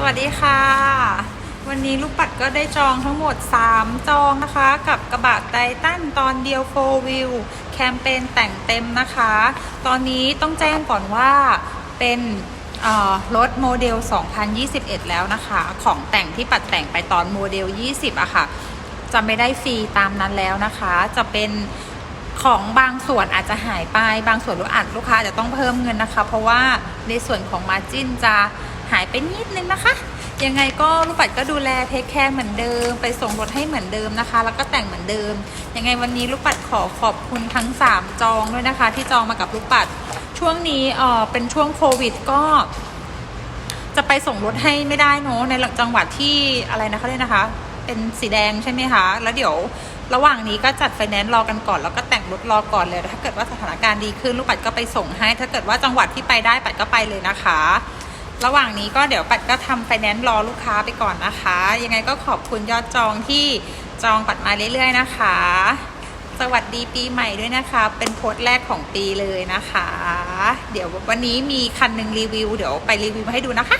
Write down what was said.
สวัสดีค่ะ วันนี้ลูกปัดก็ได้จองทั้งหมด 3 จองนะคะ กับกระบะไททันตอนเดียว4 w ิวแคมเปญแต่งเต็มนะคะ ตอนนี้ต้องแจ้งก่อนว่าเป็นรถโมเดล 2021 แล้วนะคะ ของแต่งที่ปัดแต่งไปตอนโมเดล 20อะค่ะ จะไม่ได้ฟรีตามนั้นแล้วนะคะ จะเป็นของบางส่วนอาจจะหายไป บางส่วนลูกอาจลูกค้าจจะต้องเพิ่มเงินนะคะ เพราะว่าในส่วนของมาจิ้นจะ หายไปนิดนึงนะคะ ยังไงก็ลูกปัดก็ดูแลเทคแคร์เหมือนเดิม ไปส่งรถให้เหมือนเดิมนะคะ แล้วก็แต่งเหมือนเดิม ยังไงวันนี้ลูกปัดขอขอบคุณทั้ง 3 จองด้วยนะคะ ที่จองมากับลูกปัด ช่วงนี้เออเป็นช่วงโควิดก็จะไปส่งรถให้ไม่ได้เนอะในจังหวัดที่อะไรนะเขาเรียกนะคะ เป็นสีแดงใช่ไหมคะ แล้วเดี๋ยวระหว่างนี้ก็จัดไฟแนนซ์รอกันก่อน แล้วก็แต่งรถรอก่อนเลย ถ้าเกิดว่าสถานการณ์ดีขึ้นลูกปัดก็ไปส่งให้ ถ้าเกิดว่าจังหวัดที่ไปได้ปัดก็ไปเลยนะคะ ระหว่างนี้ก็เดี๋ยวปัดก็ทำไฟแนนซ์รอลูกค้าไปก่อนนะคะ ยังไงก็ขอบคุณยอดจองที่จองปัดมาเรื่อยๆนะคะ สวัสดีปีใหม่ด้วยนะคะ เป็นโพสต์แรกของปีเลยนะคะ เดี๋ยววันนี้มีคันหนึ่งรีวิว เดี๋ยวไปรีวิวให้ดูนะคะ